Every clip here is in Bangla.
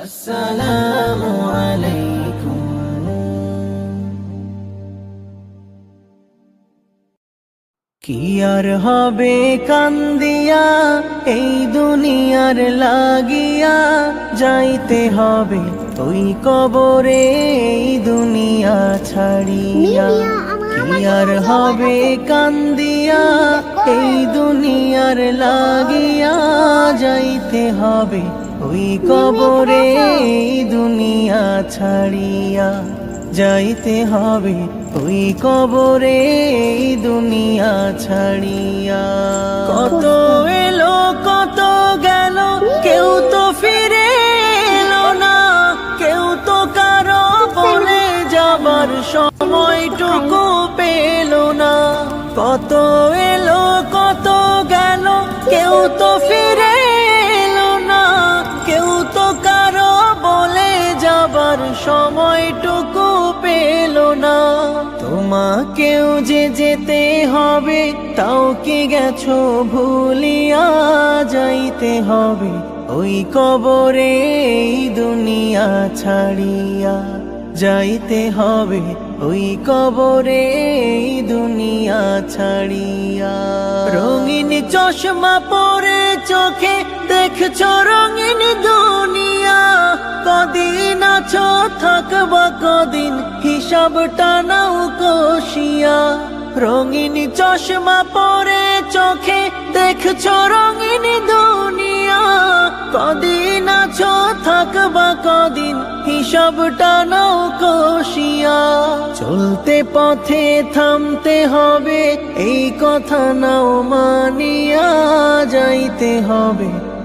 السلام عليكم কি আর হবে কান্দিয়া এই দুনিয়ার লাগিয়া যাইতে হবে ওই কবরে এই দুনিয়া ছাড়িয়া কি আর হবে কান্দিয়া এই দুনিয়ার লাগিয়া যাইতে হবে ওই কবরে দুনিয়া ছাড়িয়া যাইতে হবে। ওই কবরে দুনিয়া ছাড়িয়া। কত এলো, কত গেল, কেউ তো ফিরে এলো না। কেউ তো কারও বলে যাবার সময়টুকু পেল না। কত এলো, কত গেল, কেউ তো ফিরে তোমাকেও যে যেতে হবে, তাও কি গেছো ভুলিয়া যাইতে হবে? ওই কবরে দুনিয়া ছাড়িয়া যাইতে হবে। ওই কবরে দুনিয়া ছাড়িয়া। রঙিন চশমা পরে চোখে দেখছ রঙিন দুনিয়া, কদিন আছো, থাকবা কদিন, হিসাবটা নাও কষিয়া। রঙিন চশমা পরে চোখে দেখছ রঙিন দুনিয়া। কদিন আছো, থাকবা কদিন, হিসাবটা নাও কষিয়া। চলতে পথে থামতে হবে, এই কথা নাও মানিয়া যাইতে হবে।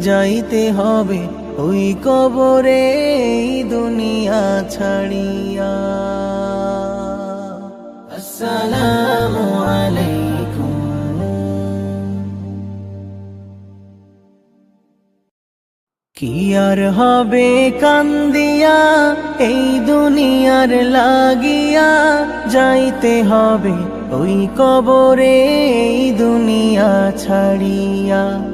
যাইতে হবে ওই কবরে এই দুনিয়া ছাড়িয়া। আসসালামু আলাইকুম। কি আর হবে কান্দিয়া এই দুনিয়ার লাগিয়া? যাইতে হবে ওই কবরে এই দুনিয়া ছাড়িয়া।